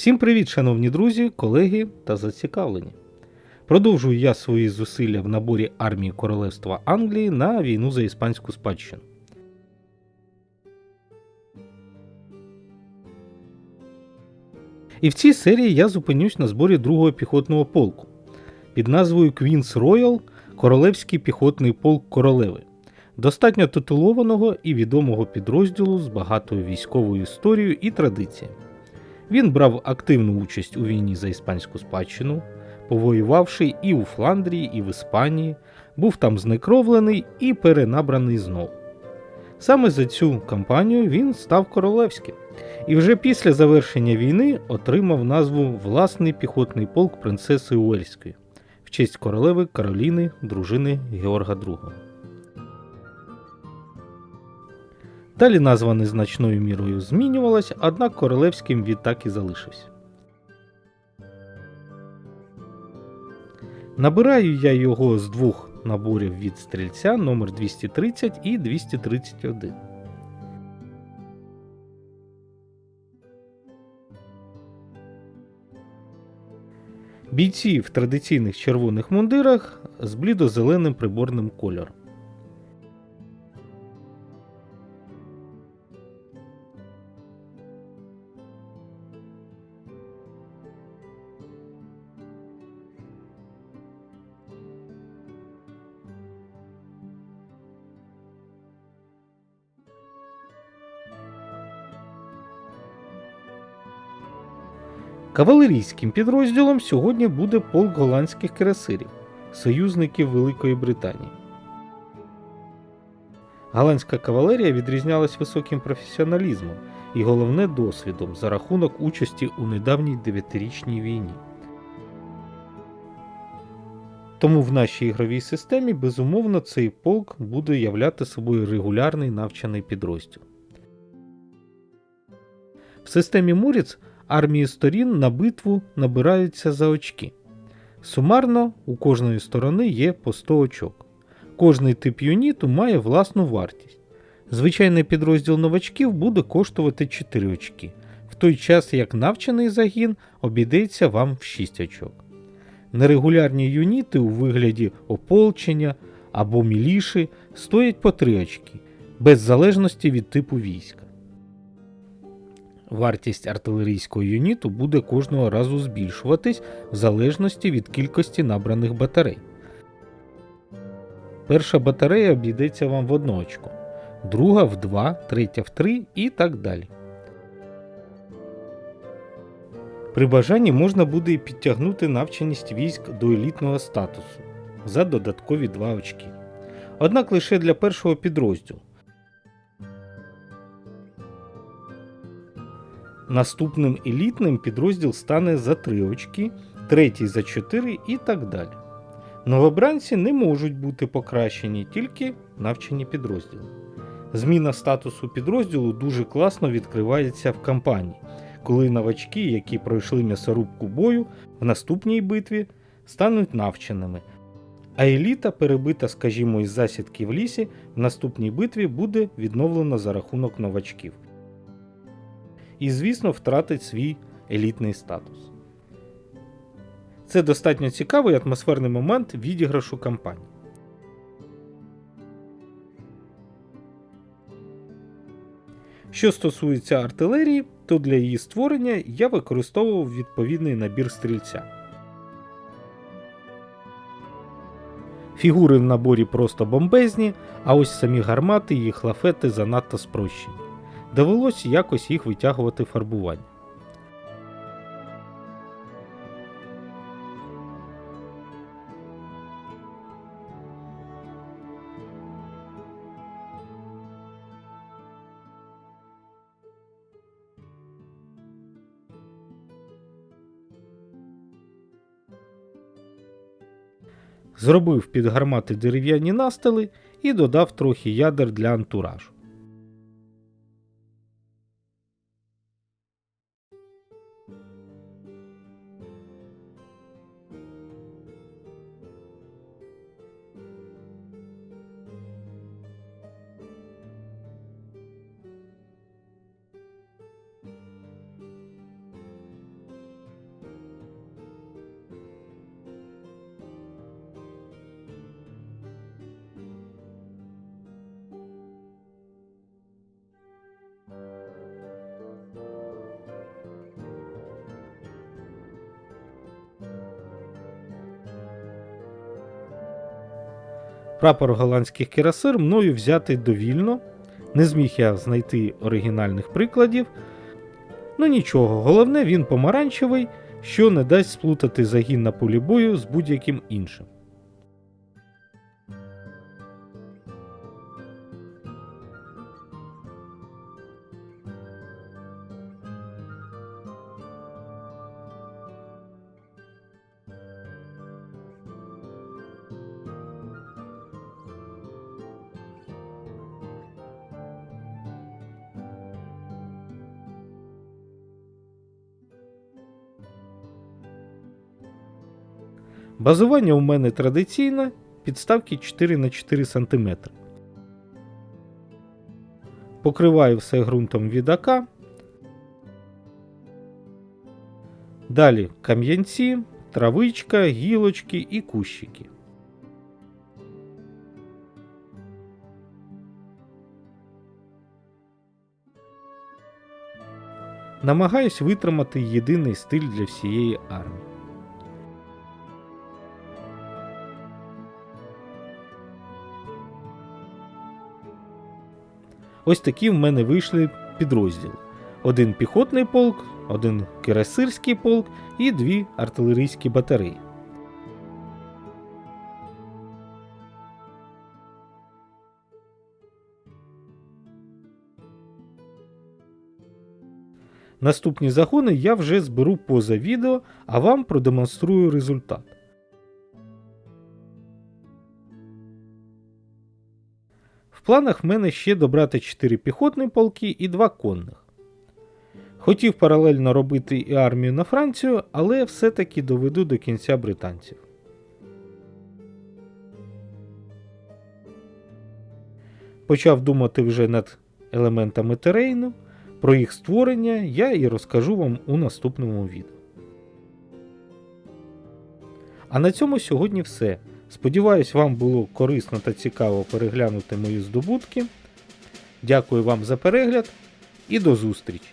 Всім привіт, шановні друзі, колеги та зацікавлені. Продовжую я свої зусилля в наборі армії Королевства Англії на війну за іспанську спадщину. І в цій серії я зупинюсь на зборі другого піхотного полку під назвою Queen's Royal Королевський піхотний полк королеви, достатньо титулованого і відомого підрозділу з багатою військовою історією і традиціями. Він брав активну участь у війні за іспанську спадщину, повоювавши і у Фландрії, і в Іспанії, був там знекровлений і перенабраний знов. Саме за цю кампанію він став королевським і вже після завершення війни отримав назву Власний піхотний полк принцеси Уельської в честь королеви Кароліни, дружини Георга II. Далі назва незначною мірою змінювалась, однак королевським відтак і залишився. Набираю я його з двох наборів від стрільця номер 230 і 231. Бійці в традиційних червоних мундирах з блідо-зеленим приборним кольором. Кавалерійським підрозділом сьогодні буде полк голландських кресирів, союзників Великої Британії. Голландська кавалерія відрізнялась високим професіоналізмом і головне досвідом за рахунок участі у недавній дев'ятирічній війні. Тому в нашій ігровій системі безумовно цей полк буде являти собою регулярний навчаний підрозділ. В системі Муріц армії сторін на битву набираються за очки. Сумарно у кожної сторони є по 100 очок. Кожний тип юніту має власну вартість. Звичайний підрозділ новачків буде коштувати 4 очки, в той час як навчений загін обійдеться вам в 6 очок. Нерегулярні юніти у вигляді ополчення або міліші стоять по 3 очки, без залежності від типу війська. Вартість артилерійського юніту буде кожного разу збільшуватись в залежності від кількості набраних батарей. Перша батарея обійдеться вам в одну очко, друга в 2, третя в 3 і так далі. При бажанні можна буде і підтягнути навченість військ до елітного статусу за додаткові 2 очки. Однак лише для першого підрозділу. Наступним елітним підрозділ стане за 3 очки, третій за 4 і так далі. Новобранці не можуть бути покращені, тільки навчені підрозділи. Зміна статусу підрозділу дуже класно відкривається в кампанії, коли новачки, які пройшли м'ясорубку бою, в наступній битві стануть навченими. А еліта, перебита, скажімо, із засідки в лісі, в наступній битві буде відновлена за рахунок новачків і, звісно, втратить свій елітний статус. Це достатньо цікавий атмосферний момент відіграшу кампанії. Що стосується артилерії, то для її створення я використовував відповідний набір стрільця. Фігури в наборі просто бомбезні, а ось самі гармати і їх лафети занадто спрощені довелось якось їх витягувати фарбування. Зробив під гармати дерев'яні настили і додав трохи ядер для антуражу. Прапор голландських кірасир мною взятий довільно. Не зміг я знайти оригінальних прикладів. Ну нічого, головне він помаранчевий, що не дасть сплутати загін на полі бою з будь-яким іншим. Базування у мене традиційне, підставки 4 на 4 см. Покриваю все ґрунтом від АК. Далі кам'янці, травичка, гілочки і кущики. Намагаюсь витримати єдиний стиль для всієї армії. Ось такі в мене вийшли підрозділи: один піхотний полк, один кирасирський полк і дві артилерійські батареї. Наступні загони я вже зберу поза відео, а вам продемонструю результат. В планах в мене ще добрати 4 піхотні полки і 2 конних. Хотів паралельно робити і армію на Францію, але все-таки доведу до кінця британців. Почав думати вже над елементами терейну. Про їх створення я і розкажу вам у наступному відео. А на цьому сьогодні все. Сподіваюсь, вам було корисно та цікаво переглянути мої здобутки. Дякую вам за перегляд і до зустрічі!